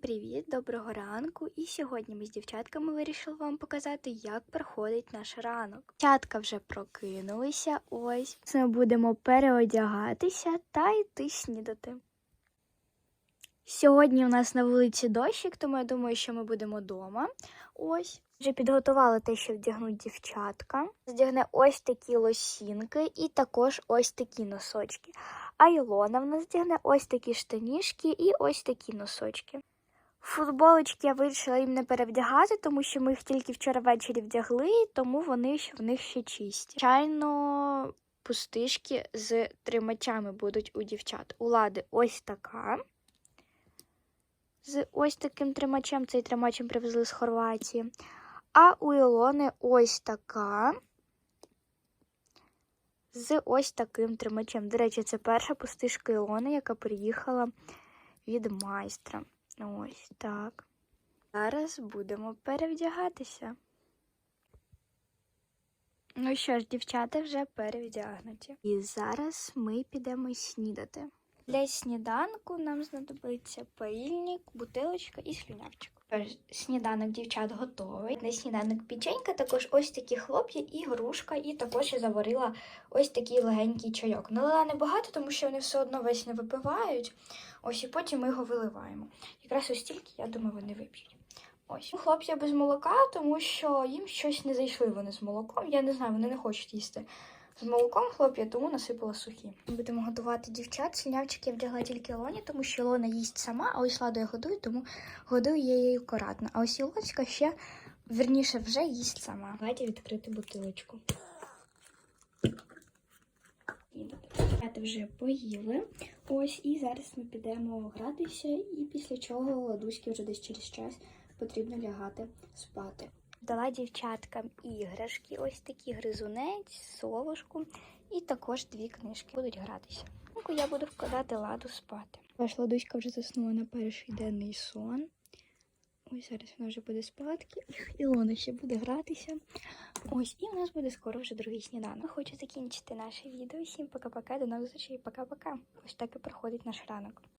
привіт, доброго ранку! І сьогодні ми з дівчатками вирішили вам показати, як проходить наш ранок. Дівчатка вже прокинулися. Ось ми будемо переодягатися та йти снідати. Сьогодні у нас на вулиці дощик, тому я думаю, що ми будемо вдома. Ось. Вже підготували те, що вдягнуть дівчатка. Здягне ось такі лосінки і також ось такі носочки. А Ілона в нас вдягне ось такі штанішки і ось такі носочки. Футболочки я вирішила їм не перевдягати, тому що ми їх тільки вчора ввечері вдягли, тому вони в них ще чисті. Звичайно, пустишки з тримачами будуть у дівчат. У лади ось така. З ось таким тримачем. Цей тримач їм привезли з Хорватії. А у Ілони ось така. З ось таким тримачем. До речі, це перша пустишка Ілони, яка приїхала від майстра. Ось так. Зараз будемо перевдягатися. Ну що ж, дівчата вже перевдягнуті. І зараз ми підемо снідати. Для сніданку нам знадобиться паїльник, бутилочка і слюнявчик. Сніданок дівчат готовий. На сніданок печенька, також ось такі хлоп'я і грушка, і також я заварила ось такий легенький чайок. Налила небагато, тому що вони все одно весь не випивають. Ось і потім ми його виливаємо. Якраз ось стільки, я думаю, вони вип'ють. Ось. Хлопці без молока, тому що їм щось не зайшли вони з молоком. Я не знаю, вони не хочуть їсти з молоком хлоп'я, тому насипала сухі. Будемо годувати дівчат. Слінявчик я вдягла тільки Лоні, тому що Лона їсть сама, а ось ладу я годую, тому годую я її акуратно. А ось Ілонська ще верніше вже їсть сама. Давайте відкрити бутилочку. Дівчата вже поїли. Ось і зараз ми підемо гратися, і після чого ладуськи вже десь через час потрібно лягати спати. Дала дівчаткам іграшки, ось такі гризунець, совушку і також дві книжки. Будуть гратися. Я буду вкладати ладу спати. Ваш ладуська вже заснула на перший денний сон. Ось зараз вона вже буде спадки. Ілона ще буде гратися. Ось, і у нас буде скоро вже другий сніданок. Хочу закінчити наше відео. Всім пока-пока, до нових зустрічей, пока-пока. Ось так і проходить наш ранок.